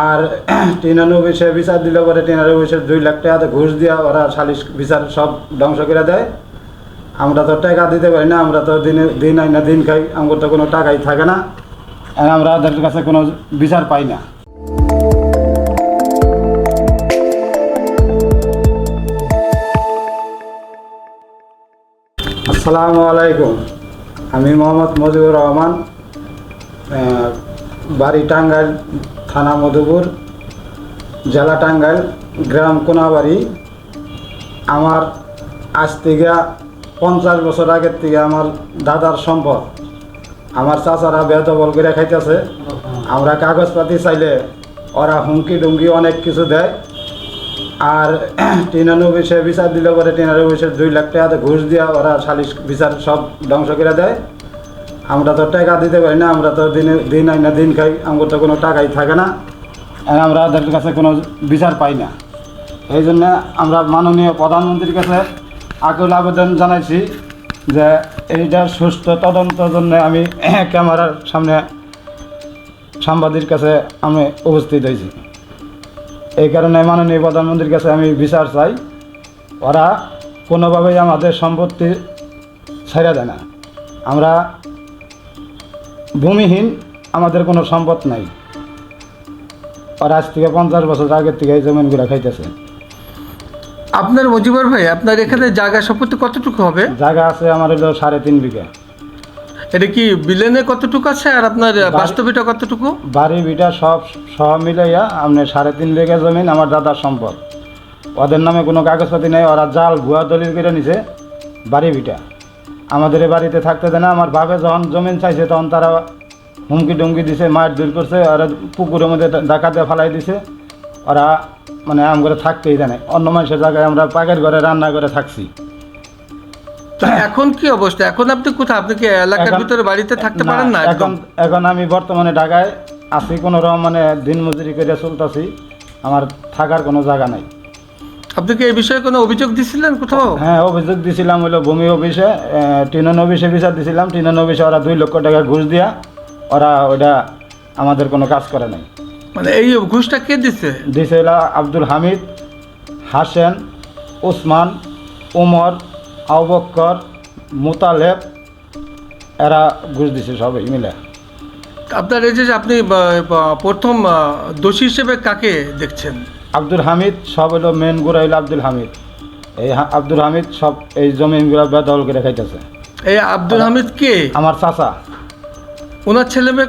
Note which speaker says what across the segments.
Speaker 1: আর টিনানব্বই সে বিচার দিলে পরে টিনানব্বই সে দুই লাখ টাকা ঘুষ দিয়া ওরা সালিশ বিচার সব ধ্বংস করে দেয়। আমরা তো টাকা দিতে পারি না, আমরা তো দিনে দিন আই না দিন খাই আমার তো কোনো টাকাই থাকে না। আর আমরা ওদের কাছে কোনো বিচার পাই না। আসসালামু আলাইকুম। আমি মোহাম্মদ মজিবুর রহমান বাড়ি টাঙ্গাইল থানা মধুপুর, জেলা টাঙ্গাইল, গ্রাম কোনাবাড়ি। আমার আজ থেকে পঞ্চাশ বছর আগের থেকে আমার দাদার সম্পদ। আমার চাচারা বেদবল করে খাইতেছে। আমরা কাগজপাতি চাইলে ওরা হুমকি ডুমকি অনেক কিছু দেয়। আর টিনানব্বই সে বিচার দিলে পরে টিনানব্বই সে দুই লাখ টাকা ঘুষ দিয়া ওরা সালিশ বিচার সব ধ্বংস করে দেয়। আমরা তো টাকা দিতে পারি না, আমরা তো দিনে দিন আই না দিন খাই আমার তো কোনো টাকাই থাকে না। আর আমরা ওদের কাছে কোনো বিচার পাই না। এই জন্য আমরা মাননীয় প্রধানমন্ত্রীর কাছে আকুল আবেদন জানাইছি যে এইটার সুস্থ তদন্তের জন্য আমি ক্যামেরার সামনে সাংবাদিক কাছে আমি উপস্থিত হয়েছি। এই কারণে মাননীয় প্রধানমন্ত্রীর কাছে আমি বিচার চাই। ওরা কোনোভাবেই আমাদের সম্পত্তি ছেড়ে দেয় না। আমরা ভূমিহীন আমাদের কোনো সম্পদ নাই। ওরা আজ থেকে পঞ্চাশ বছর আগের থেকে এই জমিনগুলো খাইতেছে।
Speaker 2: আপনার মজিবর ভাই আপনার এখানে জায়গা সম্পত্তি কতটুকু হবে?
Speaker 1: জায়গা আছে আমার হলো সাড়ে তিন বিঘা।
Speaker 2: এটা কি বিলেনে কতটুকু আছে আর আপনার বাস্তবিটা কতটুকু?
Speaker 1: বাড়ি বিটা সব সব মিলাইয়া আপনার সাড়ে তিন বিঘা জমিন আমার দাদার সম্পদ। ওদের নামে কোনো কাগজপাতি নেই ওরা জাল ভুয়া দলিল করে নিছে বাড়ি বিটা। আমাদের বাড়িতে থাকতে দেয় না। আমার বাপে যখন জমিন চাইছে তখন তারা হুমকি ডুমকি দিছে মায়ের দূর করছে ওরা পুকুরের মধ্যে ডাকাতে ফালাই দিছে। ওরা মানে আম করে থাকতেই দেয় না। অন্য মানুষের জায়গায় আমরা পাকের ঘরে রান্না করে থাকছি
Speaker 2: এখন কি অবস্থা? এখন আপনি কোথায়? আপনি কি এলাকার ভিতরে বাড়িতে থাকতে পারেন না
Speaker 1: এখন এখন আমি বর্তমানে ঢাকায় আছি। কোনো রকম মানে দিন মজুরি করে চলতেছি। আমার থাকার কোনো জায়গা নাই।
Speaker 2: আপনি কি এই বিষয়ে কোনো অভিযোগ দিছিলেন কোথাও?
Speaker 1: হ্যাঁ অভিযোগ দিছিলাম হলো ভূমি অফিসে টিনন অফিসে বিচার দিছিলাম। টিনন অফিসে ওরা দুই লক্ষ টাকা ঘুষ দিয়া ওরা ওটা আমাদের কোনো কাজ করে নাই।
Speaker 2: মানে এই ঘুষটা কে দিচ্ছে
Speaker 1: দিছে হলো আব্দুল হামিদ হাসেন ওসমান ওমর আবক্কর মোতালেব এরা ঘুষ দিছে সবাই মিলে।
Speaker 2: আপনার এই যে আপনি প্রথম দোষী হিসেবে কাকে দেখছেন?
Speaker 1: আব্দুল হামিদ সব হলো মেন গুড়া হইল আব্দুল হামিদ। এই আব্দুল হামিদ সব এই জমিনগুলো বেদল করে খাইতেছে।
Speaker 2: এই আব্দুল হামিদ কে?
Speaker 1: আমার চাচা।
Speaker 2: ওনার ছেলে মেয়ে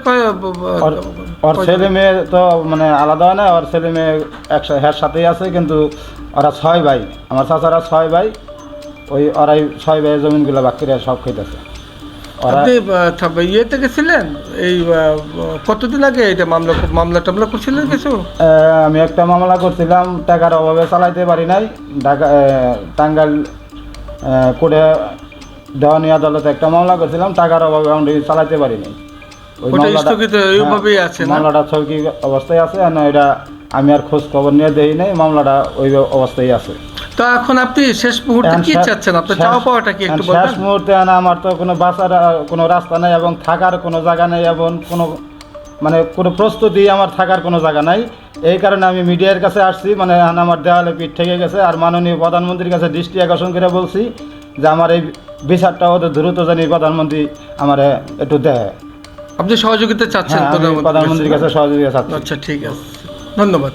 Speaker 1: ওর ছেলে মেয়ে তো মানে আলাদা হয় না ওর ছেলে মেয়ে একসাথে হ্যার সাথেই আছে কিন্তু ওরা ছয় ভাই। আমার চাচারা ছয় ভাই ওই ওরাই ছয় ভাইয়ের জমিনগুলো বাকিরা সব খাইতেছে। ওরা
Speaker 2: আপনি ইয়েতে গেছিলেন? এই কতদিন আগে এটা মামলা মামলা টামলা করছিলেন কিছু?
Speaker 1: আমি একটা মামলা করছিলাম টাকার অভাবে চালাইতে পারি নাই। ঢাকা টাঙ্গাইল কোর্টে দেওয়ানি আদালতে একটা মামলা করছিলাম টাকার অভাবে আমি চালাইতে পারি নাই। মামলাটা-
Speaker 2: স্থগিত এইভাবেই আছে
Speaker 1: হ্যাঁ, মামলাটা ছবি অবস্থায় আছে না এটা আমি আর খোঁজ খবর নিয়ে দেই নাই মামলাটা ওই অবস্থায় আছে।
Speaker 2: তো এখন আপনি শেষ মুহূর্তে কি চাচ্ছেন? আপনার চাওয়া পাওয়াটা কি একটু বলবেন?
Speaker 1: শেষ মুহূর্তে না আমার তো কোনো বাঁচার কোনো রাস্তা নেই এবং থাকার কোনো জায়গা নেই এবং কোনো মানে কোনো প্রস্তুতি আমার থাকার কোনো জায়গা নাই। এই কারণে আমি মিডিয়ার কাছে আসছি মানে আমার দেওয়ালে পিঠ থেকে গেছে আর মাননীয় প্রধানমন্ত্রীর কাছে দৃষ্টি আকর্ষণ করে বলছি যে আমার এই বিচারটা ওদের দ্রুত জানি প্রধানমন্ত্রী আমার একটু দেয়।
Speaker 2: আপনি সহযোগিতা চাচ্ছেন
Speaker 1: হ্যাঁ প্রধানমন্ত্রীর কাছে সহযোগিতা চাচ্ছি।
Speaker 2: আচ্ছা ঠিক আছে। ধন্যবাদ।